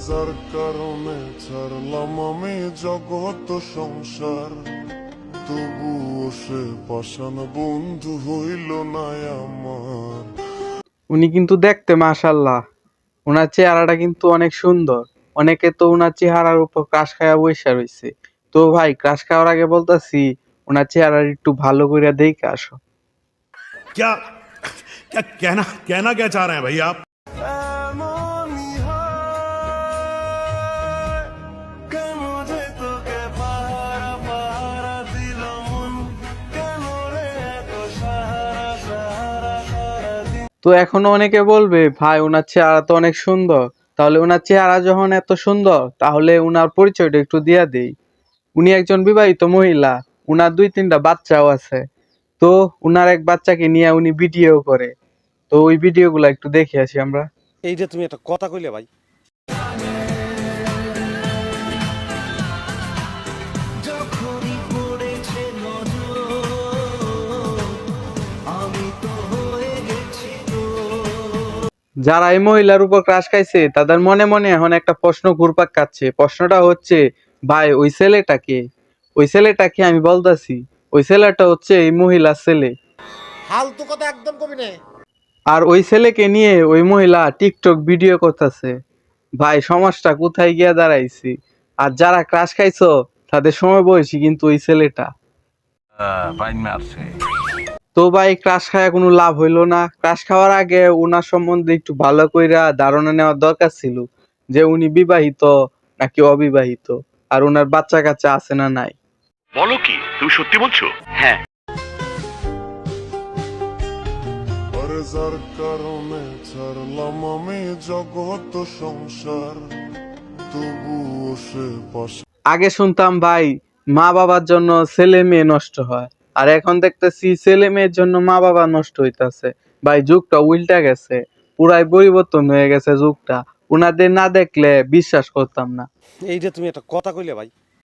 যার কারণে ছাড়লাম আমি জগত সংসার তবুও সে পাষাণ বন্ধু হইল না আমার উনি কিন্তু দেখতে মাশাল্লাহ ওনার চেহারাটা কিন্তু অনেক সুন্দর অনেকে তো ওনার চেহারার উপর ক্রাশ খাওয়া বৈশা রয়েছে তো ভাই ক্রাশ খাওয়ার আগে বলতাছি ওনার চেহারা একটু ভালো করে দেখে আসো क्या क्या कहना कहना क्या चाह रहे हैं भाई आप তো এখনও অনেকে বলবে, ভাই ওনার চেহারা তো অনেক সুন্দর। তাহলে ওনার চেহারা যখন এত সুন্দর, তাহলে ওনার পরিচয়টা একটু দিয়া দেই। উনি একজন বিবাহিত মহিলা, উনার দুই তিনটা বাচ্চাও আছে। তো উনার এক বাচ্চাকে নিয়ে উনি ভিডিও করে। তো ওই ভিডিওগুলো একটু দেখে আসি আমরা। এই যে তুমি একটা কথা কইলে ভাই যারা এই মহিলার উপর ক্রাশ খাইছে তাদের মনে মনে এখন একটা প্রশ্ন ঘুরপাক খাচ্ছে। প্রশ্নটা হচ্ছে ভাই ওই ছেলেটাকে ওই ছেলেটাকে আমি বলতাছি? ওই ছেলেটা হচ্ছে এই মহিলার ছেলে। ফালতু কথা একদম কবি নে আর ওই ছেলেকে নিয়ে ওই মহিলা টিকটক ভিডিও করতেছে। ভাই সমাজটা কোথায় গিয়া দাঁড়াইছি? আর যারা ক্রাশ খাইছো তাদের সময় বয়সী কিন্তু ওই ছেলেটা। তো ভাই ক্রাশ খাওয়া কোনো লাভ হইল না। ক্রাশ খাওয়ার আগে ওনার সম্বন্ধে একটু ভালো কইরা ধারণা নেওয়ার দরকার ছিল যে উনি বিবাহিত নাকি অবিবাহিত আর ওনার বাচ্চা কাচ্চা আছে না নাই। বলো কি তুমি সত্যি বলছো? হ্যাঁ। কারণে ছাড়লাম আমি জগত সংসার তবুও সে পাশে আগে শুনতাম ভাই মা বাবার জন্য ছেলে মেয়ে নষ্ট হয়। আর এখন দেখতেছি ছেলে মেয়ের জন্য মা বাবা নষ্ট হইতাছে। ভাই, যুগটা উল্টা গেছে। পুরাই পরিবর্তন হয়ে গেছে যুগটা। উনাদের না দেখলে বিশ্বাস করতাম না। এই যে তুমি একটা কথা কইলে ভাই